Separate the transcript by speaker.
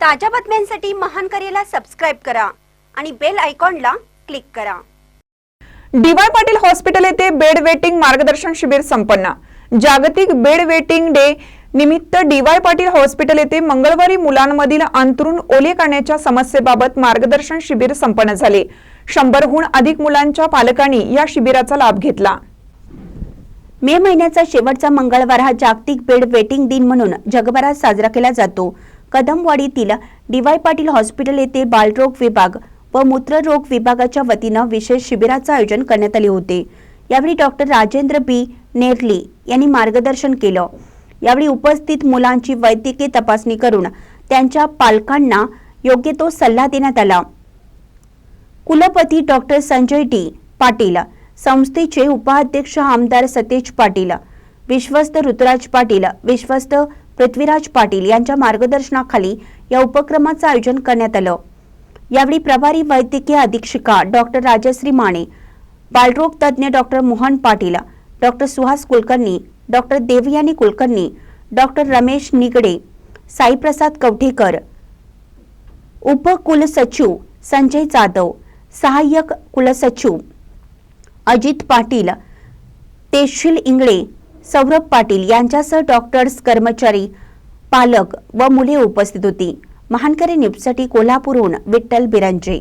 Speaker 1: ताज्या बातम्यांसाठी महान करेला सबस्क्राईब करा आणि बेल आयकॉनला क्लिक करा.
Speaker 2: डीवाय पाटील हॉस्पिटल येथे बेड वेटिंग मार्गदर्शन शिबिर संपन्न. जागतिक बेड वेटिंग डे निमित्त डीवाय पाटील हॉस्पिटल येथे मंगळवारी मुलांमधील अंतरून ओले काढण्याच्या समस्येबाबत मार्गदर्शन शिबिर संपन्न झाले. शंभरहून अधिक मुलांच्या पालकांनी या शिबिराचा लाभ घेतला.
Speaker 1: मे महिन्याचा शेवटचा मंगळवार हा जागतिक बेड वेटिंग दिन म्हणून जगभरात साजरा केला जातो. कदमवाडीतील डीवाय पाटील हॉस्पिटल येथे बालरोग विभाग व मूत्ररोग विभागाच्या वतीनं विशेष शिबिराचं आयोजन करण्यात आले होते. यावेळी डॉक्टर राजेंद्र बी. नेरली यांनी मार्गदर्शन केलं. यावेळी उपस्थित मुलांची वैद्यकीय तपासणी करून त्यांच्या पालकांना योग्य तो सल्ला देण्यात आला. कुलपती डॉक्टर संजय डी. पाटील संस्थेचे उपाध्यक्ष आमदार सतेज पाटील विश्वस्त ऋतुराज पाटील विश्वस्त पृथ्वीराज पाटील यांच्या मार्गदर्शनाखाली या उपक्रमाचं आयोजन करण्यात आलं. यावेळी प्रभारी वैद्यकीय अधीक्षिका डॉक्टर राजश्री माने बालरोग तज्ज्ञ doctor Mohan Patil doctor Suhas Kulkarni doctor Devyani Kulkarni doctor Ramesh Nigade Saiprasad Kavathekar उपकुलसचिव Sanjay Jadhav सहाय्यक कुलसचिव अजित पाटील तेशील इंगळे सौरभ पाटील यांच्यासह डॉक्टर्स कर्मचारी पालक व मुले उपस्थित होती. महानकरी न्यूजसाठी कोल्हापूरहून विठ्ठल बिरंजे.